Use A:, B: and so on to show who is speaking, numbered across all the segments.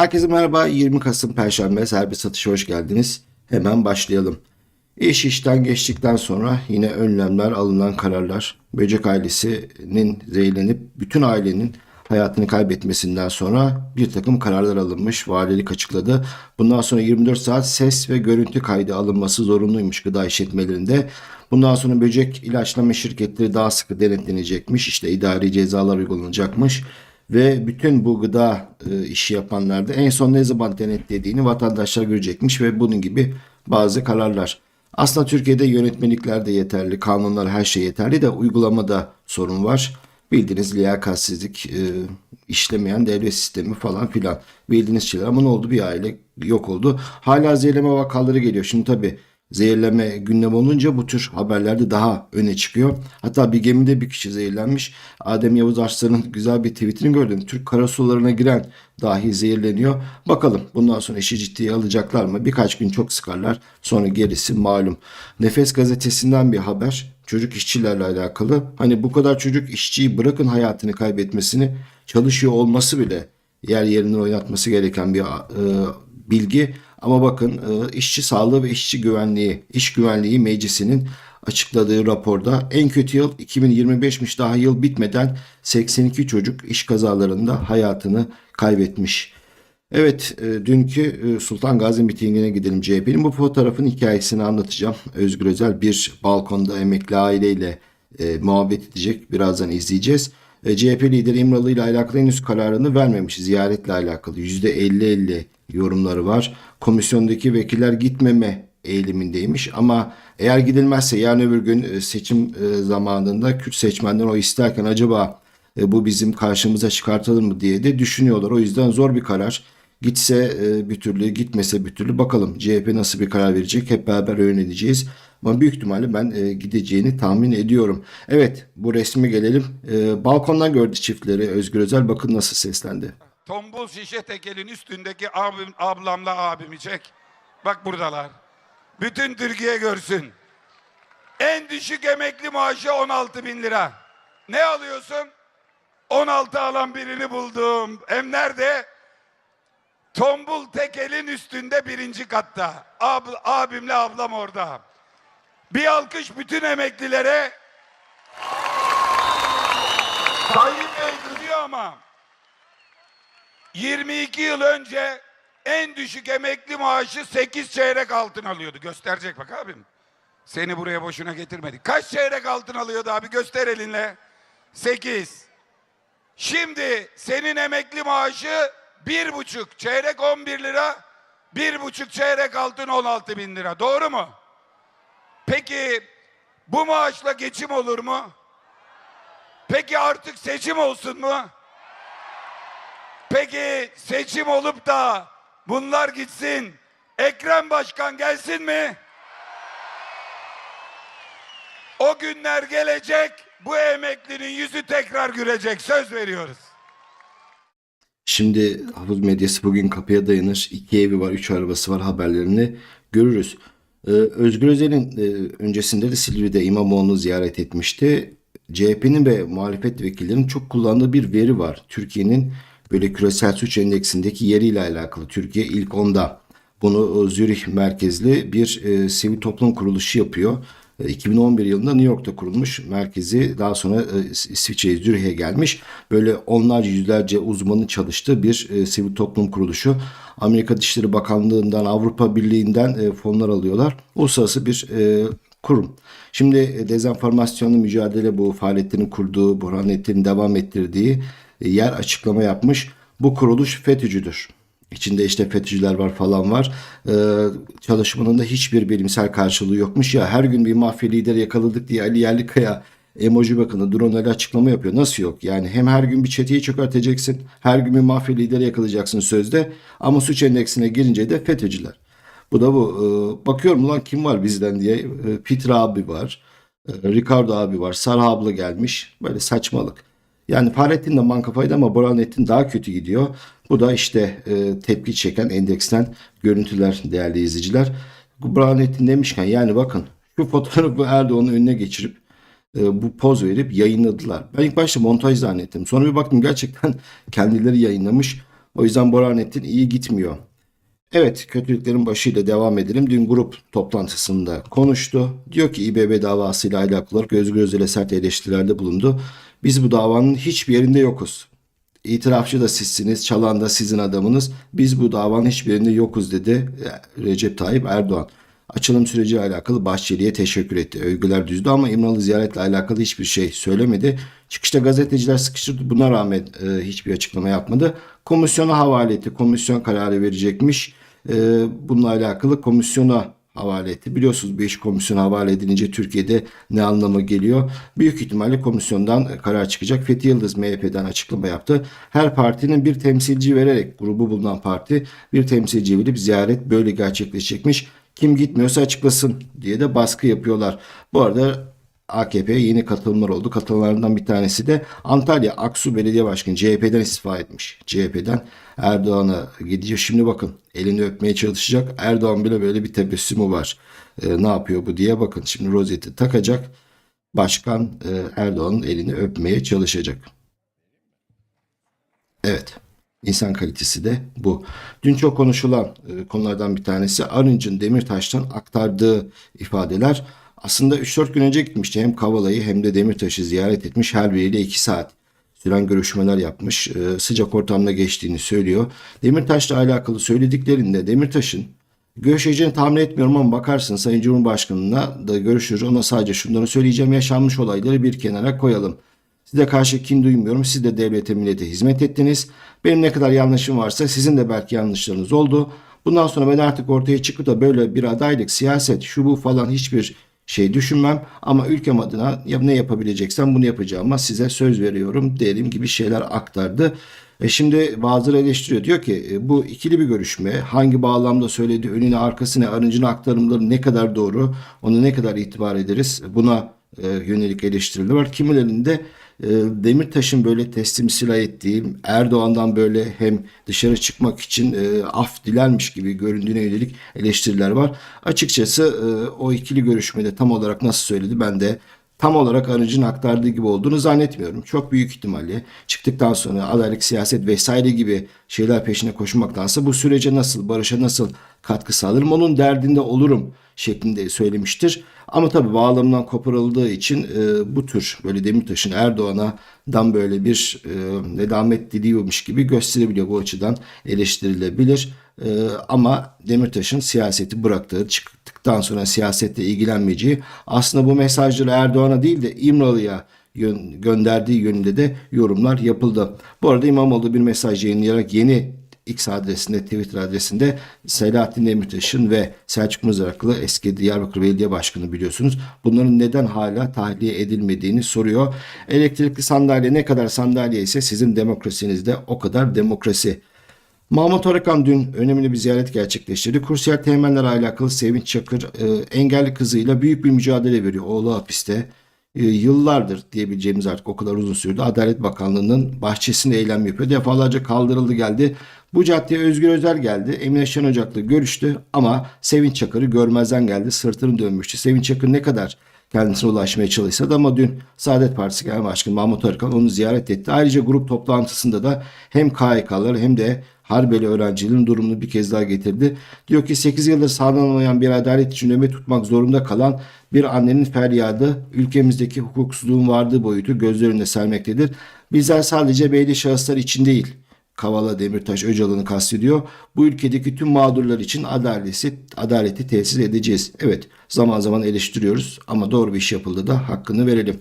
A: Herkese merhaba. 20 Kasım Perşembe serbest satışa hoş geldiniz. Hemen başlayalım. İş işten geçtikten sonra yine önlemler, alınan kararlar. Böcek ailesinin zehirlenip bütün ailenin hayatını kaybetmesinden sonra bir takım kararlar alınmış. Valilik açıkladı. Bundan sonra 24 saat ses ve görüntü kaydı alınması zorunluymuş gıda işletmelerinde. Bundan sonra böcek ilaçlama şirketleri daha sıkı denetlenecekmiş. İşte idari cezalar uygulanacakmış. Ve bütün bu gıda e, işi yapanlarda en son ne zaman denetlediğini vatandaşlar görecekmiş ve bunun gibi bazı kararlar. Aslında Türkiye'de yönetmelikler de yeterli, kanunlar her şey yeterli de uygulamada sorun var. Bildiğiniz liyakatsizlik, e, işlemeyen devlet sistemi falan filan. Bildiğiniz şeyler ama ne oldu bir aile yok oldu. Hala zehirleme vakaları geliyor. Şimdi tabii zehirleme gündem olunca bu tür haberlerde daha öne çıkıyor. Hatta bir gemide bir kişi zehirlenmiş. Adem Yavuz Arslan'ın güzel bir tweetini gördüm. Türk karasularına giren dahi zehirleniyor. Bakalım bundan sonra işi ciddiye alacaklar mı? Birkaç gün çok sıkarlar. Sonra gerisi malum. Nefes gazetesinden bir haber. Çocuk işçilerle alakalı. Hani bu kadar çocuk işçiyi bırakın hayatını kaybetmesini çalışıyor olması bile yer yerinden oynatması gereken bir e, bilgi. Ama bakın e, işçi sağlığı ve işçi güvenliği, iş güvenliği meclisinin açıkladığı raporda en kötü yıl 2025'miş daha yıl bitmeden 82 çocuk iş kazalarında hayatını kaybetmiş. Evet, e, dünkü e, Sultan Gazi mitingine gidelim CHP'nin. Bu fotoğrafın hikayesini anlatacağım. Özgür Özel bir balkonda emekli aileyle e, muhabbet edecek. Birazdan izleyeceğiz. E, CHP lideri İmralı ile alakalı henüz kararını vermemiş. Ziyaretle alakalı %50-50 yorumları var. Komisyondaki vekiller gitmeme eğilimindeymiş ama eğer gidilmezse yarın öbür gün e, seçim e, zamanında Kürt seçmenden o isterken acaba e, bu bizim karşımıza çıkartılır mı diye de düşünüyorlar. O yüzden zor bir karar. Gitse bir türlü, gitmese bir türlü bakalım CHP nasıl bir karar verecek hep beraber öğreneceğiz. Ama büyük ihtimalle ben gideceğini tahmin ediyorum. Evet bu resme gelelim. Balkondan gördü çiftleri Özgür Özel. Bakın nasıl seslendi.
B: Tombul şişe tekelin üstündeki abim, ablamla abimi çek. Bak buradalar. Bütün Türkiye görsün. En düşük emekli maaşı 16 bin lira. Ne alıyorsun? 16 alan birini buldum. Hem nerede? Tombul tekelin üstünde birinci katta. Ab, abimle ablam orada. Bir alkış bütün emeklilere. Tayyip Bey kızıyor ama. 22 yıl önce en düşük emekli maaşı 8 çeyrek altın alıyordu. Gösterecek bak abim. Seni buraya boşuna getirmedik. Kaç çeyrek altın alıyordu abi göster elinle. 8. Şimdi senin emekli maaşı bir buçuk çeyrek 11 lira. Bir buçuk çeyrek altın 16 bin lira. Doğru mu? Peki bu maaşla geçim olur mu? Peki artık seçim olsun mu? Peki seçim olup da bunlar gitsin. Ekrem Başkan gelsin mi? O günler gelecek. Bu emeklinin yüzü tekrar gülecek. Söz veriyoruz.
A: Şimdi havuz medyası bugün kapıya dayanır. İki evi var, üç arabası var haberlerini görürüz. Ee, Özgür Özel'in e, öncesinde de Silivri'de İmamoğlu'nu ziyaret etmişti. CHP'nin ve muhalefet vekillerinin çok kullandığı bir veri var. Türkiye'nin böyle küresel suç endeksindeki yeriyle alakalı. Türkiye ilk onda. Bunu e, Zürih merkezli bir e, sivil toplum kuruluşu yapıyor. E, 2011 yılında New York'ta kurulmuş merkezi daha sonra e, İsviçre'ye Zürih'e gelmiş. Böyle onlarca yüzlerce uzmanın çalıştığı bir e, sivil toplum kuruluşu. Amerika Dışişleri Bakanlığı'ndan Avrupa Birliği'nden e, fonlar alıyorlar. Uluslararası bir e, kurum. Şimdi e, dezenformasyonla mücadele bu faaliyetlerini kurduğu, Burhan Nettin'in devam ettirdiği e, yer açıklama yapmış. Bu kuruluş FETÖ'cüdür. İçinde işte FETÖ'cüler var falan var. Ee, çalışmanın da hiçbir bilimsel karşılığı yokmuş ya. Her gün bir mafya lideri yakaladık diye Ali Yerlikaya emoji bakını drone ile açıklama yapıyor. Nasıl yok? Yani hem her gün bir çeteyi çökerteceksin. Her gün bir mafya lideri yakalayacaksın sözde. Ama suç endeksine girince de FETÖ'cüler. Bu da bu. Ee, bakıyorum lan kim var bizden diye. Ee, Peter abi var. Ricardo abi var. Sarı abla gelmiş. Böyle saçmalık. Yani Fahrettin de mankafaydı ama Burhanettin daha kötü gidiyor. Bu da işte e, tepki çeken endeksten görüntüler değerli izleyiciler. Burhanettin demişken yani bakın şu fotoğrafı Erdoğan'ın önüne geçirip e, bu poz verip yayınladılar. Ben ilk başta montaj zannettim. Sonra bir baktım gerçekten kendileri yayınlamış. O yüzden Boranettin iyi gitmiyor. Evet, kötülüklerin başıyla devam edelim. Dün grup toplantısında konuştu. Diyor ki İBB davasıyla alakalı Özgür Özel'e sert eleştirilerde bulundu. Biz bu davanın hiçbir yerinde yokuz. İtirafçı da sizsiniz, çalan da sizin adamınız. Biz bu davanın hiçbirinde yokuz dedi Recep Tayyip Erdoğan. Açılım süreciyle alakalı Bahçeli'ye teşekkür etti. Övgüler düzdü ama İmralı ziyaretle alakalı hiçbir şey söylemedi. Çıkışta gazeteciler sıkıştırdı. Buna rağmen e, hiçbir açıklama yapmadı. Komisyona havale etti. Komisyon kararı verecekmiş. E, bununla alakalı komisyona havale etti. Biliyorsunuz bir iş komisyona havale edilince Türkiye'de ne anlama geliyor? Büyük ihtimalle komisyondan karar çıkacak. Fethi Yıldız MHP'den açıklama yaptı. Her partinin bir temsilci vererek grubu bulunan parti bir temsilci verip ziyaret böyle gerçekleşecekmiş. Kim gitmiyorsa açıklasın diye de baskı yapıyorlar. Bu arada AKP'ye yeni katılımlar oldu. Katılımlardan bir tanesi de Antalya Aksu Belediye Başkanı CHP'den istifa etmiş. CHP'den Erdoğan'a gidiyor. Şimdi bakın elini öpmeye çalışacak. Erdoğan bile böyle bir tebessümü var. Ee, ne yapıyor bu diye bakın. Şimdi rozeti takacak. Başkan e, Erdoğan'ın elini öpmeye çalışacak. Evet. İnsan kalitesi de bu. Dün çok konuşulan e, konulardan bir tanesi Arınç'ın Demirtaş'tan aktardığı ifadeler. Aslında 3-4 gün önce gitmişti. Hem Kavala'yı hem de Demirtaş'ı ziyaret etmiş. Her biriyle 2 saat süren görüşmeler yapmış. E, sıcak ortamda geçtiğini söylüyor. Demirtaş'la alakalı söylediklerinde Demirtaş'ın görüşeceğini tahmin etmiyorum ama bakarsın Sayın Cumhurbaşkanı'na da görüşürüz. Ona sadece şunları söyleyeceğim. Yaşanmış olayları bir kenara koyalım. Size karşı kin duymuyorum. Siz de devlete millete hizmet ettiniz. Benim ne kadar yanlışım varsa sizin de belki yanlışlarınız oldu. Bundan sonra ben artık ortaya çıkıp da böyle bir adaylık, siyaset, şu bu falan hiçbir şey düşünmem. Ama ülkem adına ya ne yapabileceksem bunu yapacağıma size söz veriyorum derim gibi şeyler aktardı. E şimdi bazıları eleştiriyor. Diyor ki e, bu ikili bir görüşme hangi bağlamda söyledi önüne arkasına arıncın aktarımları ne kadar doğru onu ne kadar itibar ederiz buna e, yönelik eleştiriler var. Kimilerinde Demirtaş'ın böyle teslim silah ettiği Erdoğan'dan böyle hem dışarı çıkmak için e, af dilenmiş gibi göründüğüne yönelik eleştiriler var. Açıkçası e, o ikili görüşmede tam olarak nasıl söyledi ben de tam olarak aracın aktardığı gibi olduğunu zannetmiyorum. Çok büyük ihtimalle çıktıktan sonra adaylık, siyaset vesaire gibi şeyler peşine koşmaktansa bu sürece nasıl, barışa nasıl katkı sağlarım onun derdinde olurum şeklinde söylemiştir. Ama tabii bağlamından koparıldığı için e, bu tür böyle Demirtaş'ın Erdoğan'dan böyle bir e, nedamet diliyormuş gibi gösterebiliyor. Bu açıdan eleştirilebilir. E, ama Demirtaş'ın siyaseti bıraktığı, çıktıktan sonra siyasetle ilgilenmeyeceği aslında bu mesajları Erdoğan'a değil de İmralı'ya gönderdiği yönünde de yorumlar yapıldı. Bu arada İmamoğlu bir mesaj yayınlayarak yeni X adresinde, Twitter adresinde Selahattin Demirtaş'ın ve Selçuk Mızraklı eski Diyarbakır Belediye Başkanı biliyorsunuz. Bunların neden hala tahliye edilmediğini soruyor. Elektrikli sandalye ne kadar sandalye ise sizin demokrasinizde o kadar demokrasi. Mahmut Arakan dün önemli bir ziyaret gerçekleştirdi. Kursiyer temellerle alakalı Sevinç Çakır e, engelli kızıyla büyük bir mücadele veriyor. Oğlu hapiste. E, yıllardır diyebileceğimiz artık o kadar uzun sürdü. Adalet Bakanlığı'nın bahçesinde eylem yapıyor. Defalarca kaldırıldı geldi. Bu caddeye Özgür Özel geldi. Emine Şen Ocak'la görüştü ama Sevinç Çakır'ı görmezden geldi. Sırtını dönmüştü. Sevinç Çakır ne kadar kendisine ulaşmaya çalışsa da ama dün Saadet Partisi Genel Başkanı Mahmut Arıkan onu ziyaret etti. Ayrıca grup toplantısında da hem KHK'lar hem de Harbeli öğrencilerin durumunu bir kez daha getirdi. Diyor ki 8 yıldır sağlanamayan bir adalet için nöbet tutmak zorunda kalan bir annenin feryadı ülkemizdeki hukuksuzluğun vardığı boyutu göz önünde sermektedir. Bizler sadece belli şahıslar için değil, Kavala, Demirtaş, Öcalan'ı kastediyor. Bu ülkedeki tüm mağdurlar için adaleti, adaleti tesis edeceğiz. Evet zaman zaman eleştiriyoruz ama doğru bir iş yapıldı da hakkını verelim.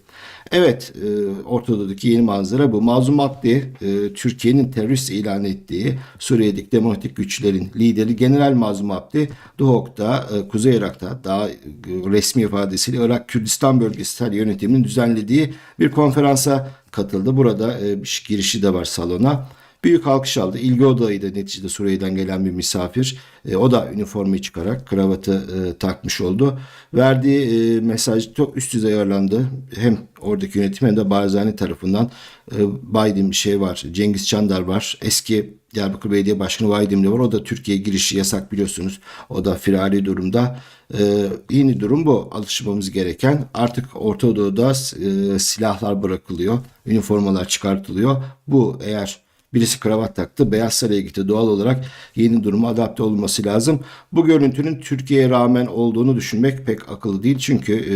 A: Evet e, Ortadoğu'daki yeni manzara bu. Mazlum Abdi e, Türkiye'nin terörist ilan ettiği Suriye'deki demokratik güçlerin lideri General Mazlum Abdi Duhok'ta, e, Kuzey Irak'ta daha e, resmi ifadesiyle Irak Kürdistan bölgesel yönetiminin düzenlediği bir konferansa katıldı. Burada e, girişi de var salona. Büyük alkış aldı. İlgi odağıydı neticede Suriye'den gelen bir misafir. E, o da üniformayı çıkarak kravatı e, takmış oldu. Verdiği e, mesaj çok üst düzey ayarlandı. Hem oradaki yönetim hem de Barzani tarafından e, Biden bir şey var. Cengiz Çandar var. Eski Diyarbakır Belediye Başkanı Vaydimli var. O da Türkiye girişi yasak biliyorsunuz. O da firari durumda. Ee, yeni durum bu. Alışmamız gereken. Artık Orta Doğu'da e, silahlar bırakılıyor. Üniformalar çıkartılıyor. Bu eğer Birisi kravat taktı, Beyaz Saray'a gitti. Doğal olarak yeni duruma adapte olması lazım. Bu görüntünün Türkiye'ye rağmen olduğunu düşünmek pek akıllı değil. Çünkü e,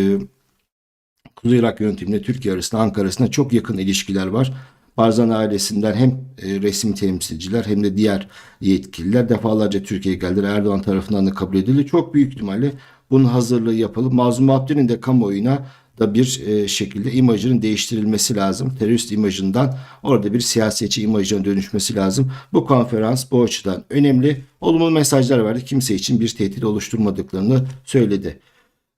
A: Kuzey Irak yönetiminde Türkiye arasında Ankara arasında çok yakın ilişkiler var. Barzan ailesinden hem e, resmi temsilciler hem de diğer yetkililer defalarca Türkiye'ye geldiler. Erdoğan tarafından da kabul edildi. Çok büyük ihtimalle bunun hazırlığı yapılıp Mazlum Abdü'nün de kamuoyuna da bir e, şekilde imajının değiştirilmesi lazım. Terörist imajından orada bir siyasetçi imajına dönüşmesi lazım. Bu konferans bu açıdan önemli. Olumlu mesajlar verdi. Kimse için bir tehdit oluşturmadıklarını söyledi.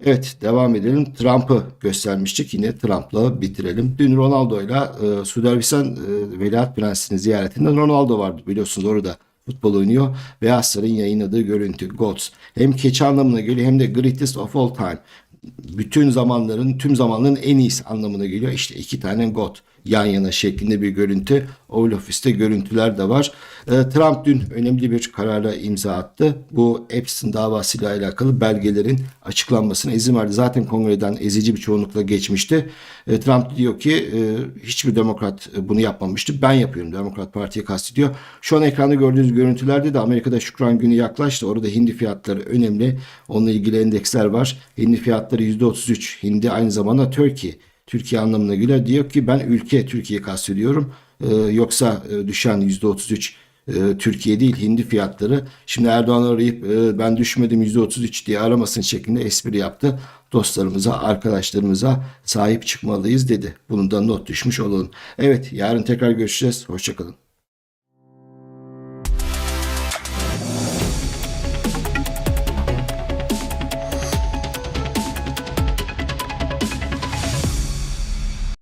A: Evet devam edelim. Trump'ı göstermiştik. Yine Trump'la bitirelim. Dün Ronaldo'yla e, Suudi Arabistan e, Veliaht Prensi'nin ziyaretinde Ronaldo vardı biliyorsunuz orada futbol oynuyor. Beyaz Saray'ın yayınladığı görüntü GOATS. Hem keçi anlamına geliyor hem de greatest of all time. Bütün zamanların, tüm zamanların en iyisi anlamına geliyor. İşte iki tane GOAT yan yana şeklinde bir görüntü. Oval Office'te görüntüler de var. E, Trump dün önemli bir karara imza attı. Bu Epstein davasıyla alakalı belgelerin açıklanmasına izin verdi. Zaten kongreden ezici bir çoğunlukla geçmişti. E, Trump diyor ki e, hiçbir demokrat e, bunu yapmamıştı. Ben yapıyorum. Demokrat Parti'ye kastediyor. Şu an ekranda gördüğünüz görüntülerde de Amerika'da Şükran Günü yaklaştı. Orada hindi fiyatları önemli. Onunla ilgili endeksler var. Hindi fiyatları %33. Hindi aynı zamanda Turkey. Türkiye anlamına geliyor. Diyor ki ben ülke Türkiye kastediyorum. Ee, yoksa e, düşen %33 e, Türkiye değil hindi fiyatları. Şimdi Erdoğan arayıp e, ben düşmedim %33 diye aramasın şeklinde espri yaptı. Dostlarımıza, arkadaşlarımıza sahip çıkmalıyız dedi. Bunu da not düşmüş olalım. Evet yarın tekrar görüşeceğiz. Hoşçakalın.